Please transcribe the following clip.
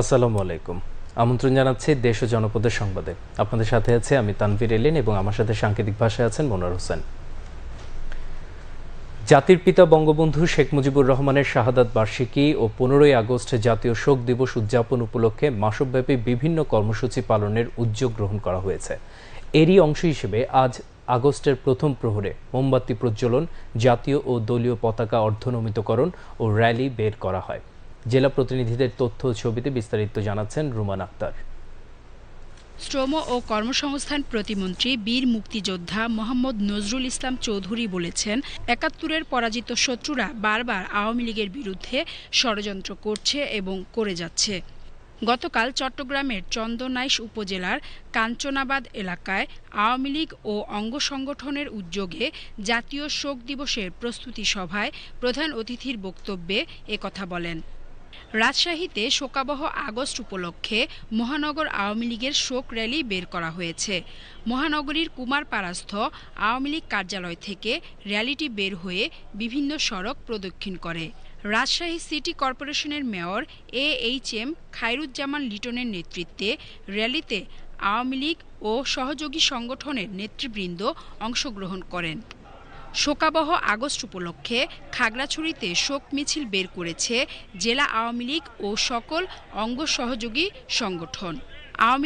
আসসালামু আলাইকুম। আমন্ত্রণ জানাচ্ছি দেশ ও জনপদের সংবাদে। আপনাদের সাথে আছে আমি তানভীর এলিন এবং আমার সাথে সাংকেতিক ভাষায় আছেন মনোয়ার হোসেন। জাতির পিতা বঙ্গবন্ধু শেখ মুজিবুর রহমানের শাহাদাত বার্ষিকী ও পনেরোই আগস্ট জাতীয় শোক দিবস উদযাপন উপলক্ষে মাসব্যাপী বিভিন্ন কর্মসূচি পালনের উদ্যোগ গ্রহণ করা হয়েছে। এরই অংশ হিসেবে আজ আগস্টের প্রথম প্রহরে মোমবাতি প্রজ্বলন, জাতীয় ও দলীয় পতাকা অর্ধনমিতকরণ ও র্যালি বের করা হয়। জেলা প্রতিনিধিদের তথ্য ছবিতে বিস্তারিত জানাচ্ছেন রুমান আক্তার। শ্রম ও কর্মসংস্থান প্রতিমন্ত্রী, বীর মুক্তিযোদ্ধা মোহাম্মদ নজরুল ইসলাম চৌধুরী বলেছেন, একাত্তরের পরাজিত শত্রুরা বারবার আওয়ামী লীগের বিরুদ্ধে ষড়যন্ত্র করছে এবং করে যাচ্ছে। গতকাল চট্টগ্রামের চন্দনাইশ উপজেলার কাঞ্চনাবাদ এলাকায় আওয়ামী লীগ ও অঙ্গ সংগঠনের উদ্যোগে জাতীয় শোক দিবসের প্রস্তুতি সভায় প্রধান অতিথির বক্তব্যে একথা বলেন। রাজশাহীতে শোকাবহ আগস্ট উপলক্ষে মহানগর আওয়ামী লীগের শোক র্যালি বের করা হয়েছে। মহানগরীর কুমারপাড়াস্থ আওয়ামী লীগ কার্যালয় থেকে র্যালিটি বের হয়ে বিভিন্ন সড়ক প্রদক্ষিণ করে। রাজশাহী সিটি কর্পোরেশনের mayor A H M Khairuzzaman লিটনের নেতৃত্বে র্যালিতে আওয়ামী লীগ ও সহযোগী সংগঠনের নেতৃবৃন্দ অংশগ্রহণ করেন। শোকাবহ আগস্ট উপলক্ষে খাগড়াছড়িতে শোক মিছিল বের করেছে জেলা আওয়ামী লীগ ও সকল অঙ্গ সহযোগী সংগঠন। আওয়ামী